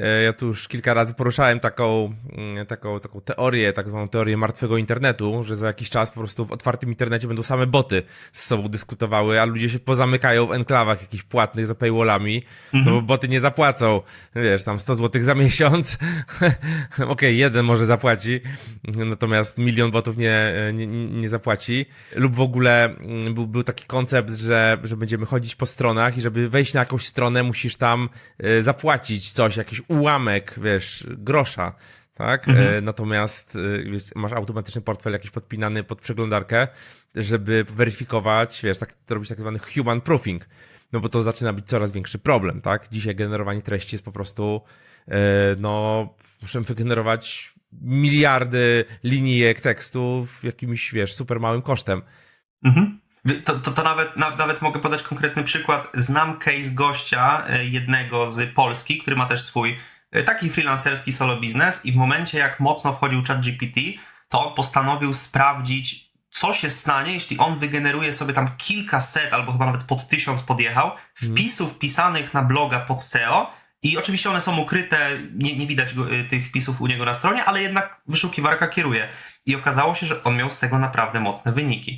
E, Ja tu już kilka razy poruszałem taką, mm, taką, taką teorię, tak zwaną teorię martwego internetu, że za jakiś czas po prostu w otwartym internecie będą same boty z sobą dyskutowały, a ludzie się pozamykają w enklawach jakichś płatnych za paywallami, no bo boty nie zapłacą, wiesz, tam 100 zł za miesiąc, okej, jeden może zapłaci, natomiast milion botów nie, nie, nie zapłaci, lub w ogóle mm, był, był taki koncept, że, że będziemy chodzić po stronach i żeby wejść na jakąś stronę musisz tam e, zapłacić coś, jakiś ułamek, wiesz, grosza, tak? E, Natomiast e, wiesz, masz automatyczny portfel jakiś podpinany pod przeglądarkę, żeby weryfikować, wiesz, tak, to robić tak zwany human proofing, no bo to zaczyna być coraz większy problem, tak? Dzisiaj generowanie treści jest po prostu, e, no, możemy wygenerować miliardy linijek tekstu jakimś, wiesz, super małym kosztem. Mhm. To, to, to nawet, na, nawet mogę podać konkretny przykład. Znam case gościa, e, jednego z Polski, który ma też swój e, taki freelancerski solo biznes i w momencie jak mocno wchodził ChatGPT, to on postanowił sprawdzić, co się stanie, jeśli on wygeneruje sobie tam kilkaset albo chyba nawet pod tysiąc podjechał wpisów pisanych na bloga pod SEO i oczywiście one są ukryte, nie, nie widać go, y, tych wpisów u niego na stronie, ale jednak wyszukiwarka kieruje. I okazało się, że on miał z tego naprawdę mocne wyniki.